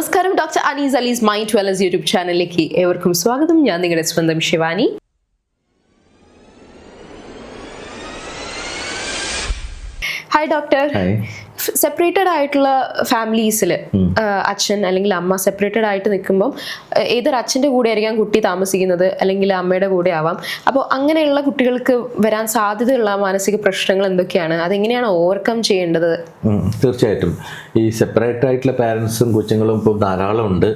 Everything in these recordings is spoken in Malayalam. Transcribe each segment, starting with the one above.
നമസ്കാരം. ഡോക്ടർ അനീസ് അലീസ് മൈ ട്വലസ് യൂട്യൂബ് ചാനലിലേക്ക് ഏവർക്കും സ്വാഗതം. ഞാൻ നിങ്ങളുടെ സ്വന്തം ശിവാനി. ഹായ് ഡോക്ടർ സെപ്പറേറ്റഡ് ആയിട്ടുള്ള ഫാമിലീസിൽ അച്ഛൻ അല്ലെങ്കിൽ അമ്മ സെപ്പറേറ്റഡ് ആയിട്ട് നിൽക്കുമ്പം ഏതൊരു അച്ഛന്റെ കൂടെ ആയിരിക്കാം കുട്ടി താമസിക്കുന്നത് അല്ലെങ്കിൽ അമ്മയുടെ കൂടെ ആവാം. അപ്പോൾ അങ്ങനെയുള്ള കുട്ടികൾക്ക് വരാൻ സാധ്യതയുള്ള മാനസിക പ്രശ്നങ്ങൾ എന്തൊക്കെയാണ്? അതെങ്ങനെയാണ് ഓവർകം ചെയ്യേണ്ടത്? തീർച്ചയായിട്ടും. ഈ സെപ്പറേറ്റ് ആയിട്ടുള്ള പാരൻസും കൊച്ചുങ്ങളും ഇപ്പോൾ ധാരാളം ഉണ്ട്.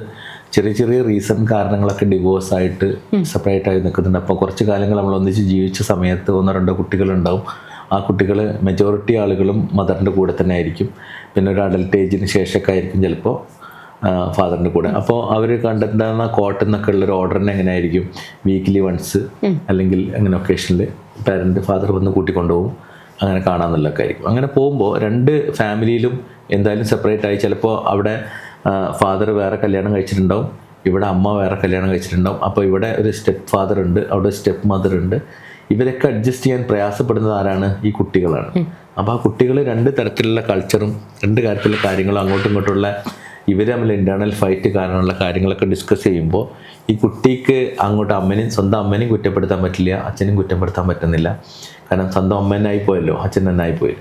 ചെറിയ ചെറിയ റീസൺ കാരണങ്ങളൊക്കെ ഡിവോഴ്സ് ആയിട്ട് സെപ്പറേറ്റ് ആയി നിൽക്കുന്നുണ്ട്. അപ്പോൾ കുറച്ച് കാലങ്ങൾ നമ്മൾ ഒന്നിച്ച് ജീവിച്ച സമയത്ത് ഒന്നോ രണ്ടോ കുട്ടികളുണ്ടാവും. ആ കുട്ടികൾ മെജോറിറ്റി ആളുകളും മദറിന്റെ കൂടെ തന്നെ ആയിരിക്കും പിന്നെ ഒരു അഡൽട്ട് ഏജിന് ശേഷമൊക്കെ ആയിരിക്കും ചിലപ്പോൾ ഫാദറിന്റെ കൂടെ. അപ്പോൾ അവർ കണ്ടെത്തുന്ന കോർട്ടിൽ ഒരു ഉള്ളൊരു ഓർഡറിന് എങ്ങനെ ആയിരിക്കും വീക്ക്ലി വൺസ് അല്ലെങ്കിൽ അങ്ങനെ ഒക്കേഷനിൽ പാരന്റ് ഫാദർ വന്ന് കൂട്ടിക്കൊണ്ടുപോകും. അങ്ങനെ കാണാമെന്നുള്ളതൊക്കെ ആയിരിക്കും. അങ്ങനെ പോകുമ്പോൾ രണ്ട് ഫാമിലിയിലും എന്തായാലും സെപ്പറേറ്റ് ആയി. ചിലപ്പോൾ അവിടെ ഫാദർ വേറെ കല്യാണം കഴിച്ചിട്ടുണ്ടാവും. ഇവിടെ അമ്മ വേറെ കല്യാണം കഴിച്ചിട്ടുണ്ടാവും. അപ്പോൾ ഇവിടെ ഒരു സ്റ്റെപ്പ് ഫാദർ ഉണ്ട് അവിടെ സ്റ്റെപ്പ് മദർ ഉണ്ട്. ഇവരൊക്കെ അഡ്ജസ്റ്റ് ചെയ്യാൻ പ്രയാസപ്പെടുന്നത് ആരാണ്? ഈ കുട്ടികളാണ്. അപ്പോൾ ആ കുട്ടികൾ രണ്ട് തരത്തിലുള്ള കൾച്ചറും രണ്ട് കാര്യത്തിലുള്ള കാര്യങ്ങളും അങ്ങോട്ടും ഇങ്ങോട്ടുള്ള ഇവർ തമ്മിൽ ഇന്റേർണൽ ഫൈറ്റ് കാരണമുള്ള കാര്യങ്ങളൊക്കെ ഡിസ്കസ് ചെയ്യുമ്പോൾ ഈ കുട്ടിക്ക് അങ്ങോട്ട് അമ്മനെയും സ്വന്തം അമ്മനെയും കുറ്റപ്പെടുത്താൻ പറ്റില്ല അച്ഛനും കുറ്റപ്പെടുത്താൻ പറ്റുന്നില്ല. കാരണം സ്വന്തം അമ്മനായി പോയല്ലോ അച്ഛൻ തന്നെ പോയി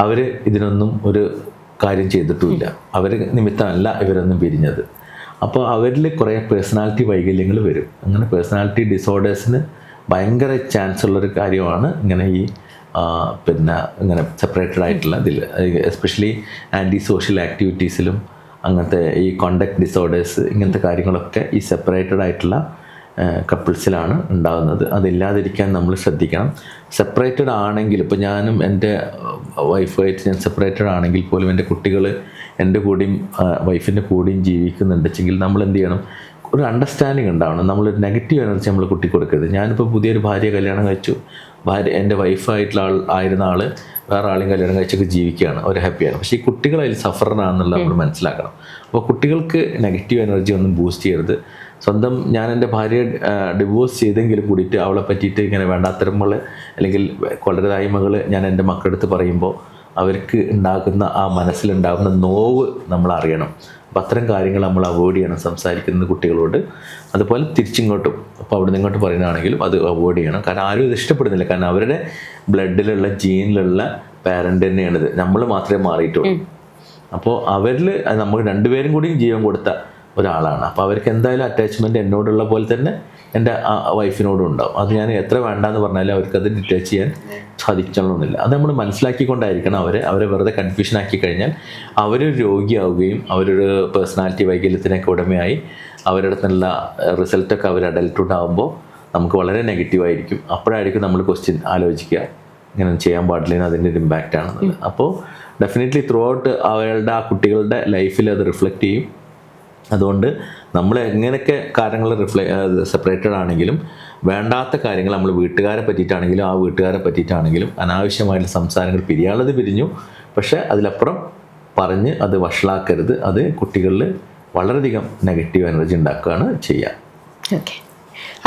അവർ ഇതിനൊന്നും ഒരു കാര്യം ചെയ്തിട്ടുമില്ല. അവർ നിമിത്തമല്ല ഇവരൊന്നും പിരിഞ്ഞത്. അപ്പോൾ അവരിൽ കുറേ പേഴ്സണാലിറ്റി വൈകല്യങ്ങൾ വരും. അങ്ങനെ പേഴ്സണാലിറ്റി ഡിസോർഡേഴ്സിന് ഭയങ്കര ചാൻസ് ഉള്ളൊരു കാര്യമാണ് ഇങ്ങനെ ഈ പിന്നെ ഇങ്ങനെ സെപ്പറേറ്റഡ് ആയിട്ടുള്ള ഇതിൽ എസ്പെഷ്യലി ആന്റി സോഷ്യൽ ആക്ടിവിറ്റീസിലും അങ്ങനത്തെ ഈ കോണ്ടക്ട് ഡിസോർഡേഴ്സ് ഇങ്ങനത്തെ കാര്യങ്ങളൊക്കെ ഈ സെപ്പറേറ്റഡ് ആയിട്ടുള്ള കപ്പിൾസിലാണ് ഉണ്ടാകുന്നത്. അതില്ലാതിരിക്കാൻ നമ്മൾ ശ്രദ്ധിക്കണം. സെപ്പറേറ്റഡ് ആണെങ്കിൽ ഇപ്പോൾ ഞാനും എന്റെ വൈഫായിട്ട് ഞാൻ സെപ്പറേറ്റഡ് ആണെങ്കിൽ പോലും എന്റെ കുട്ടികൾ എന്റെ കൂടെയും വൈഫിന്റെ കൂടെയും ജീവിക്കുന്നുണ്ടെങ്കിൽ നമ്മൾ എന്ത് ചെയ്യണം? ഒരു അണ്ടർസ്റ്റാൻഡിങ് ഉണ്ടാവണം. നമ്മളൊരു നെഗറ്റീവ് എനർജി നമ്മൾ കുട്ടി കൊടുക്കരുത് ഞാനിപ്പോൾ പുതിയൊരു ഭാര്യ കല്യാണം കഴിച്ചു. ഭാര്യ എന്റെ വൈഫായിട്ടുള്ള ആൾ ആയിരുന്ന ആൾ വേറെ ആളെയും കല്യാണം കഴിച്ചൊക്കെ ജീവിക്കുകയാണ്. അവർ ഹാപ്പിയാണ് പക്ഷേ ഈ കുട്ടികൾ അതിൽ സഫറാണെന്നുള്ള നമ്മൾ മനസ്സിലാക്കണം. അപ്പോൾ കുട്ടികൾക്ക് നെഗറ്റീവ് എനർജി ഒന്നും ബൂസ്റ്റ് ചെയ്യരുത്. സ്വന്തം ഞാൻ എന്റെ ഭാര്യയെ ഡിവോഴ്സ് ചെയ്തെങ്കിലും കൂടിയിട്ട് അവളെ പറ്റിയിട്ട് ഇങ്ങനെ വേണ്ടാത്തരമ്മൾ അല്ലെങ്കിൽ കൊള്ളരുതായ്മകൾ ഞാൻ എന്റെ മക്കളെടുത്ത് പറയുമ്പോൾ അവർക്ക് ഉണ്ടാകുന്ന ആ മനസ്സിലുണ്ടാകുന്ന നോവ് നമ്മൾ അറിയണം അപ്പം അത്തരം കാര്യങ്ങൾ നമ്മൾ അവോയ്ഡ് ചെയ്യണം സംസാരിക്കുന്ന കുട്ടികളോട്. അതുപോലെ തിരിച്ചിങ്ങോട്ടും. അപ്പോൾ അവിടെ നിന്ന് ഇങ്ങോട്ട് പറയുന്നതാണെങ്കിലും അത് അവോയ്ഡ് ചെയ്യണം. കാരണം ആരും ഇത് ഇഷ്ടപ്പെടുന്നില്ല. കാരണം അവരുടെ ബ്ലഡിലുള്ള ജീനിലുള്ള പാരന്റ് തന്നെയാണിത്. നമ്മൾ മാത്രമേ മാറിയിട്ടുള്ളൂ. അപ്പോൾ അവരിൽ നമ്മൾ രണ്ടുപേരും കൂടിയും ജീവൻ കൊടുത്ത ഒരാളാണ്. അപ്പോൾ അവർക്ക് എന്തായാലും അറ്റാച്ച്മെന്റ് എന്നോടുള്ള പോലെ തന്നെ എന്റെ വൈഫിനോടും ഉണ്ടാവും. അത് ഞാൻ എത്ര വേണ്ടാന്ന് പറഞ്ഞാലും അവർക്കത് ഡിറ്റാച്ച് ചെയ്യാൻ സാധിക്കണമെന്നില്ല. അത് നമ്മൾ മനസ്സിലാക്കിക്കൊണ്ടായിരിക്കണം അവരെ. അവരെ വെറുതെ കൺഫ്യൂഷൻ ആക്കി കഴിഞ്ഞാൽ അവരൊരു രോഗിയാവുകയും അവരൊരു പേഴ്സണാലിറ്റി വൈകല്യത്തിനൊക്കെ ഉടമയായി അവരുടെ നല്ല റിസൾട്ടൊക്കെ അവർ അഡൽട്ട്ഹുഡ് ആകുമ്പോൾ നമുക്ക് വളരെ നെഗറ്റീവായിരിക്കും അപ്പോഴായിരിക്കും നമ്മൾ ക്വസ്റ്റ്യൻ ആലോചിക്കുക. ഇങ്ങനെ ചെയ്യാൻ പാടില്ല അതിന്റെ ഒരു ഇമ്പാക്റ്റ് ആണെന്നുള്ളത്. അപ്പോൾ ഡെഫിനറ്റ്ലി ത്രൂ ഔട്ട് അവരുടെ ആ കുട്ടികളുടെ ലൈഫിൽ അത് റിഫ്ലക്റ്റ് ചെയ്യും. അതുകൊണ്ട് നമ്മൾ എങ്ങനെയൊക്കെ കാര്യങ്ങൾ റിഫ്ലെ സെപ്പറേറ്റഡ് ആണെങ്കിലും വേണ്ടാത്ത കാര്യങ്ങൾ നമ്മൾ വീട്ടുകാരെ പറ്റിയിട്ടാണെങ്കിലും ആ വീട്ടുകാരെ പറ്റിയിട്ടാണെങ്കിലും അനാവശ്യമായിട്ടുള്ള സംസാരങ്ങൾ പിരിയാനുള്ളത് പിരിഞ്ഞു. പക്ഷേ അതിലപ്പുറം പറഞ്ഞ് അത് വഷളാക്കരുത്. അത് കുട്ടികളിൽ വളരെയധികം നെഗറ്റീവ് എനർജി ഉണ്ടാക്കുകയാണ് ചെയ്യുക. ഓക്കെ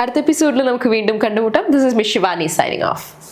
അടുത്ത എപ്പിസോഡിൽ നമുക്ക് വീണ്ടും കണ്ടുമുട്ടാം. This is miss Shivani signing off